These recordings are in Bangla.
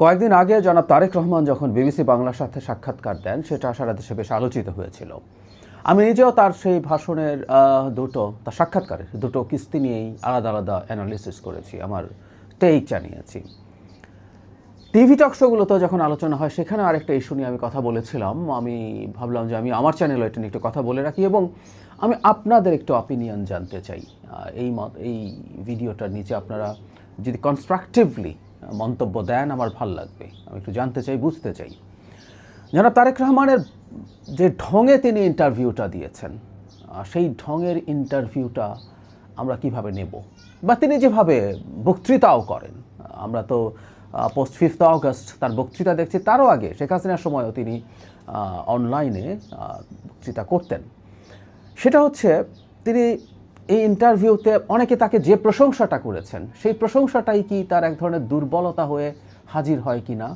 কয়েকদিন আগে জনাব তারেক রহমান যখন বিবিসি বাংলার সাথে সাক্ষাৎকার দেন, সেটা সারা দেশে বেশ আলোচিত হয়েছিল। আমি নিজেও তার সেই ভাষণের দুটো, তার সাক্ষাৎকারের দুটো কিস্তি নিয়েই আলাদা আলাদা অ্যানালিসিস করেছি, আমার টেক জানিয়েছি। টিভি টক শোগুলোতে যখন আলোচনা হয়, সেখানে আরেকটা ইস্যু নিয়ে আমি কথা বলেছিলাম। আমি ভাবলাম যে আমি আমার চ্যানেলে এটা নিয়ে একটু কথা বলে রাখি এবং আমি আপনাদের একটু অপিনিয়ন জানতে চাই। এই এই ভিডিওটার নিচে আপনারা যদি কনস্ট্রাকটিভলি মন্তব্য দেন, আমার ভালো লাগবে। আমি একটু জানতে চাই, বুঝতে চাই। জনাব তারেক রহমানের যে ঢঙে তিনি ইন্টারভিউটা দিয়েছেন সেই ঢঙের ইন্টারভিউটা আমরা কীভাবে নেব? বা তিনি যেভাবে বক্তৃতাও করেন, আমরা তো পোস্ট ফিফথ অগস্ট তার বক্তৃতা দেখছি, তারও আগে শেখ হাসিনার সময়ও তিনি অনলাইনে বক্তৃতা করতেন। সেটা হচ্ছে, তিনি এই ইন্টারভিউতে অনেকে তাকে যে প্রশংসাটা করেছেন, সেই প্রশংসাটাই কি তার এক ধরনের দুর্বলতা হয়ে হাজির হয় কি না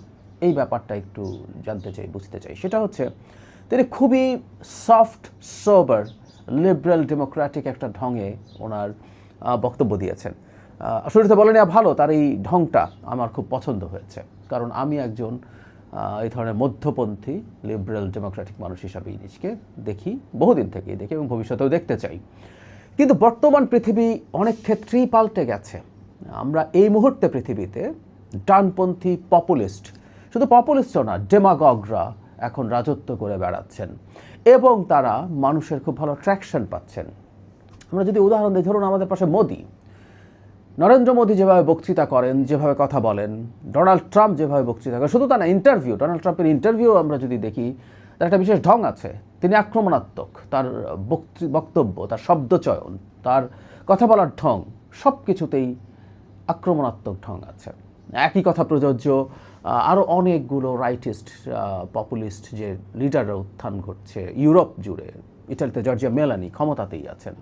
এই ব্যাপারটা একটু জানতে চাই, বুঝতে চাই। সেটা হচ্ছে, তিনি খুবই সফট সোবার লিবারেল ডেমোক্রেটিক একটা ঢঙে ওনার বক্তব্য দিয়েছেন। শুরুতে বলেন ভালো, তার এই ঢংটা আমার খুব পছন্দ হয়েছে। কারণ আমি একজন এই ধরনের মধ্যপন্থী লিবারেল ডেমোক্রেটিক মানুষ হিসাবেই নিজকে দেখি, বহুদিন থেকেই দেখি এবং ভবিষ্যতেও দেখতে চাই। কিন্তু বর্তমান পৃথিবী অনেক ক্ষেত্রেই পাল্টে গেছে। আমরা এই মুহূর্তে পৃথিবীতে ডানপন্থী পপুলিস্ট, শুধু পপুলিস্টও না, ডেমাগগরা এখন রাজত্ব করে বেড়াচ্ছেন এবং তারা মানুষের খুব ভালো ট্র্যাকশন পাচ্ছেন। আমরা যদি উদাহরণ দিই, ধরুন আমাদের পাশে মোদি। নরেন্দ্র মোদী যেভাবে বক্তৃতা করেন, যেভাবে কথা বলেন, ডোনাল্ড ট্রাম্প যেভাবে বক্তৃতা করেন, শুধু তা না ইন্টারভিউ ডোনাল্ড ট্রাম্পের ইন্টারভিউ আমরা যদি দেখি, তার একটা বিশেষ ঢং আছে। তিনি আক্রমণাত্মক, তার বক্তৃ- বক্তব্য, তার শব্দচয়ন, তার কথা বলার ঢং সব কিছুতেই আক্রমণাত্মক ঢং আছে। একই কথা প্রযোজ্য আরও অনেকগুলো রাইটিস্ট পপুলিস্ট যে লিডাররা উত্থান ঘটছে, ইউরোপ জুড়ে, ইটালিতে জর্জিয়া মেলানি ক্ষমতাতেই আছেন।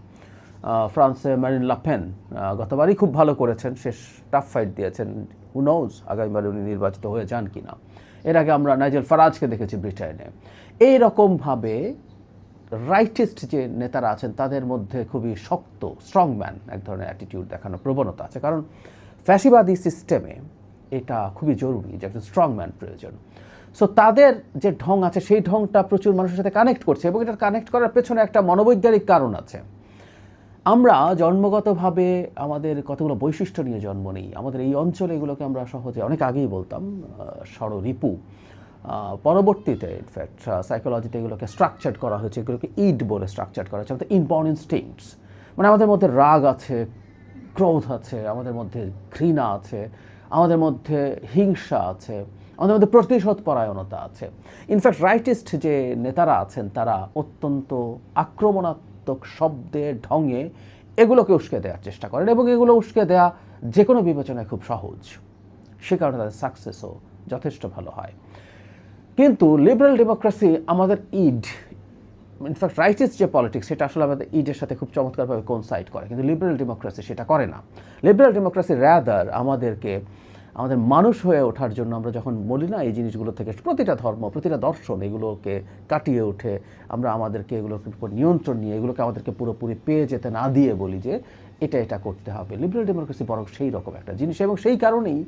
ফ্রান্সে ম্যারিন লাফেন গতবারই খুব ভালো করেছেন, শেষ টাফ ফাইট দিয়েছেন হুনৌজ আগামীবার উনি নির্বাচিত হয়ে যান কিনা। এর আগে আমরা নাইজেল ফারাজকে দেখেছি ব্রিটেনে। এই রকমভাবে রাইটিস্ট যে নেতারা আছেন, তাদের মধ্যে খুবই শক্ত স্ট্রংম্যান এক ধরনের অ্যাটিটিউড দেখানোর প্রবণতা আছে। কারণ ফ্যাসিবাদী সিস্টেমে এটা খুবই জরুরি যে একজন স্ট্রংম্যান প্রয়োজন। সো তাদের যে ঢং আছে, সেই ঢংটা প্রচুর মানুষের সাথে কানেক্ট করছে এবং এটা কানেক্ট করার পেছনে একটা মনোবৈজ্ঞানিক কারণ আছে। আমরা জন্মগতভাবে আমাদের কতগুলো বৈশিষ্ট্য নিয়ে জন্ম নেই, আমাদের এই অঞ্চলে এগুলোকে আমরা সহজে অনেক আগেই বলতাম ষড়রিপু পরবর্তীতে ইনফ্যাক্ট সাইকোলজিতে এগুলোকে স্ট্রাকচার করা হয়েছে, এগুলোকে ইড বলে স্ট্রাকচার করা হয়েছে, আমাদের ইনবর্ন ইনস্টিংস মানে আমাদের মধ্যে রাগ আছে, ক্রোধ আছে, আমাদের মধ্যে ঘৃণা আছে, আমাদের মধ্যে হিংসা আছে, আমাদের মধ্যে প্রতিশোধ পরায়ণতা আছে ইনফ্যাক্ট রাইটিস্ট যে নেতারা আছেন, তারা অত্যন্ত আক্রমণাত্মক শব্দে, ঢঙে এগুলোকে উস্কে দেওয়ার চেষ্টা করেন এবং এগুলো উস্কে দেওয়া যে কোনো বিবেচনায় খুব সহজ। সে কারণে তাদের সাকসেসও যথেষ্ট ভালো হয়। কিন্তু লিবারেল ডেমোক্রেসি আমাদের ইড ইনফ্যাক্ট রাইটিস যে পলিটিক্স সেটা আসলে আমাদের ইডের সাথে খুব চমৎকারভাবে কোনসাইড করে। কিন্তু লিবারেল ডেমোক্রেসি সেটা করে না। লিবারেল ডেমোক্রেসি র্যাদার আমাদেরকে আমাদের মানুষ হয়ে ওঠার জন্য আমরা যখন বলি না এই জিনিসগুলো থেকে, প্রতিটা ধর্ম, প্রতিটা দর্শন এগুলোকে কাটিয়ে উঠে আমরা আমাদেরকে এগুলোর উপর নিয়ন্ত্রণ নিয়ে, এগুলোকে আমাদেরকে পুরোপুরি পেয়ে যেতে না দিয়ে বলি যে এটা এটা করতে হবে। লিবারেল ডেমোক্রেসি বরং সেই রকম একটা জিনিস এবং সেই কারণেই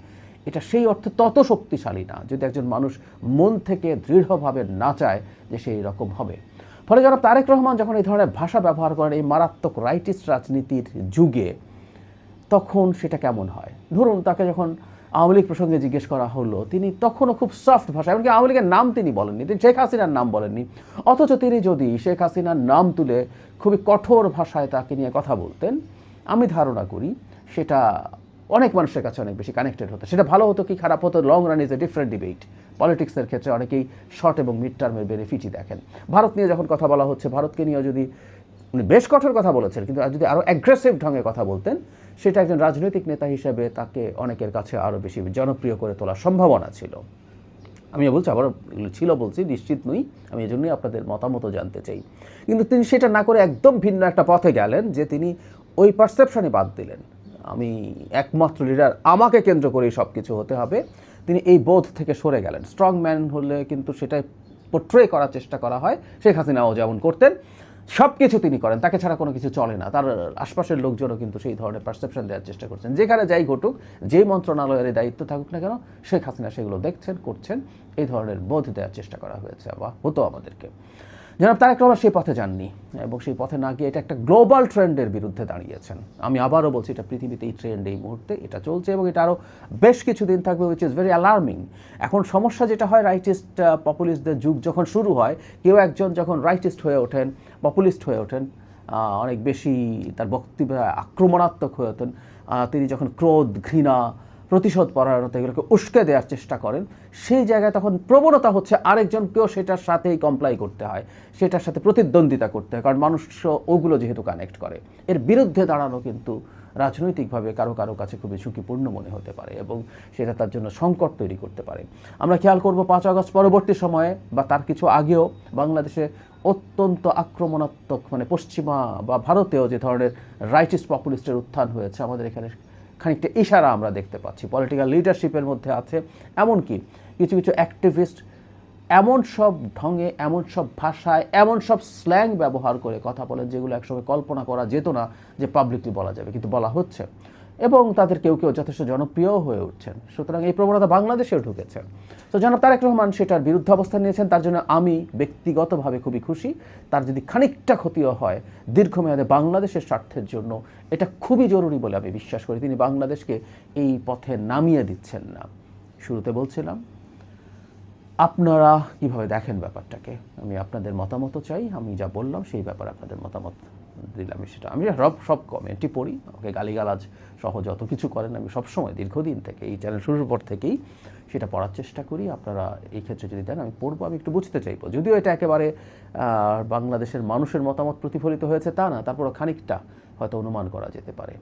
এটা সেই অর্থে তত শক্তিশালী না, যদি একজন মানুষ মন থেকে দৃঢ়ভাবে না চায় যে সেই রকম হবে। ফলে যারা তারেক রহমান যখন এই ধরনের ভাষা ব্যবহার করেন এই মারাত্মক রাইটিস্ট রাজনীতির যুগে, তখন সেটা কেমন হয়? ধরুন তাকে যখন আওয়ামী লীগ প্রসঙ্গে জিজ্ঞেস করা হলো, তিনি তখনও খুব সফট ভাষা এমনকি আওয়ামী লীগের নাম তিনি বলেননি, তিনি শেখ হাসিনার নাম বলেননি। অথচ তিনি যদি শেখ হাসিনার নাম তুলে খুবই কঠোর ভাষায় তাকে নিয়ে কথা বলতেন, আমি ধারণা করি সেটা অনেক মানুষের কাছে অনেক বেশি কানেক্টেড হতো। সেটা ভালো হতো কি খারাপ হতো? Long run is a different debate পলিটিক্সের ক্ষেত্রে অনেকেই শর্ট এবং মিড টার্মের বেনিফিটই দেখেন। ভারত নিয়ে যখন কথা বলা হচ্ছে, ভারতকে নিয়েও যদি উনি বেশ কঠোর কথা বলেছেন, কিন্তু যদি আরও অ্যাগ্রেসিভ ঢঙে কথা বলতেন, সেটা একজন রাজনৈতিক নেতা হিসেবে তাকে অনেকের কাছে আরও বেশি জনপ্রিয় করে তোলার সম্ভাবনা ছিল। আমি বলছি আবার ছিল বলছি, নিশ্চিত নই, আমি এই জন্যই আপনাদের মতামত জানতে চাই। কিন্তু তিনি সেটা না করে একদম ভিন্ন একটা পথে গেলেন যে তিনি ওই পারসেপশনই বাদ দিলেন। আমি একমাত্র লিডার আমাকে কেন্দ্র করেই সব কিছু হতে হবে। তিনি এই বোধ থেকে সরে গেলেন। স্ট্রং ম্যান হলে কিন্তু সেটাই পোট্রে করার চেষ্টা করা হয়। শেখ হাসিনাও যেমন করতেন। সব কিছু তিনি করেন, তাকে ছাড়া কোনো কিছু চলে না। তার আশপাশের লোকজনও কিন্তু সেই ধরনের পারসেপশন দেওয়ার চেষ্টা করছেন। যেখানে যাই ঘটুক, যে মন্ত্রণালয়ের দায়িত্ব থাকুক না কেন, শেখ হাসিনা সেগুলো দেখছেন, করছেন, এই ধরনের বোধ দেওয়ার চেষ্টা করা হয়েছে। বা হতো আমাদেরকে। জনাব তারেক রহমান সেই পথে যাননি এবং সেই পথে না গিয়ে এটা একটা গ্লোবাল ট্রেন্ডের বিরুদ্ধে দাঁড়িয়েছেন। আমি আবারও বলছি, এটা পৃথিবীতে এই ট্রেন্ড এই মুহূর্তে এটা চলছে এবং এটা আরও বেশ কিছুদিন থাকবে উইচ ইজ ভেরি অ্যালার্মিং এখন সমস্যা যেটা হয় রাইটিস্ট পপুলিস্টদের যুগ যখন শুরু হয়, কেউ একজন যখন রাইটিস্ট হয়ে ওঠেন পপুলিস্ট হয়ে ওঠেন অনেক বেশি তার বক্তব্য আক্রমণাত্মক হয়ে ওঠেন তিনি যখন ক্রোধ, ঘৃণা প্রতিশোধ পরায়ণতা এগুলোকে উস্কে দেওয়ার চেষ্টা করেন। সেই জায়গায় তখন প্রবণতা হচ্ছে আরেকজনকেও সেটার সাথেই কমপ্লাই করতে হয়, সেটার সাথে প্রতিদ্বন্দ্বিতা করতে হয়, কারণ মানুষ ওগুলো যেহেতু কানেক্ট করে। এর বিরুদ্ধে দাঁড়ানো কিন্তু রাজনৈতিকভাবে কারও কারও কাছে খুবই ঝুঁকিপূর্ণ মনে হতে পারে এবং সেটা তার জন্য সংকট তৈরি করতে পারে। আমরা খেয়াল করব পাঁচ আগস্ট পরবর্তী সময়ে বা তার কিছু আগেও বাংলাদেশে অত্যন্ত আক্রমণাত্মক মানে পশ্চিমা বা ভারতেও যে ধরনের রাইটিস্ট পপুলিস্টের উত্থান হয়েছে, আমাদের এখানে খানিকটা ইশারা আমরা দেখতে পাচ্ছি। পলিটিক্যাল লিডারশিপের মধ্যে আছে, এমনকি কিছু কিছু অ্যাক্টিভিস্ট এমন সব ঢঙে, এমন সব ভাষায়, এমন সব স্ল্যাং ব্যবহার করে কথা বলেন, যেগুলো একসঙ্গে কল্পনা করা যেত না যে পাবলিকলি বলা যাবে। কিন্তু বলা হচ্ছে। এবং তাদের কেউ কেউ যথেষ্ট জনপ্রিয় হয়ে উঠছেন। সুতরাং এই প্রবণতা বাংলাদেশেও ঢুকেছে। তো জনাব তারেক রহমান সেটার বিরুদ্ধে অবস্থান নিয়েছেন, তার জন্য আমি ব্যক্তিগতভাবে খুবই খুশি। তার যদি খানিকটা ক্ষতিও হয়, দীর্ঘমেয়াদে বাংলাদেশের স্বার্থের জন্য এটা খুবই জরুরি বলে আমি বিশ্বাস করি। তিনি বাংলাদেশকে এই পথে নামিয়ে দিচ্ছেন না। শুরুতে বলছিলাম, আপনারা কীভাবে দেখেন ব্যাপারটাকে? আমি আপনাদের মতামত চাই, আমি যা বললাম সেই ব্যাপারে আপনাদের মতামত দিলাম সেটা। আমি সব সব কমেন্টই পড়ি। ওকে গালিগালাজ সহ যত কিছু করেন, আমি সবসময় দীর্ঘদিন থেকে, এই চ্যানেল শুরুর পর থেকেই সেটা পড়ার চেষ্টা করি। আপনারা এই ক্ষেত্রে যদি দেন, আমি পড়ব, আমি একটু বুঝতে চাইব। যদিও এটা একেবারে বাংলাদেশের মানুষের মতামত প্রতিফলিত হয়েছে তা না, তারপরও খানিকটা হয়তো অনুমান করা যেতে পারে।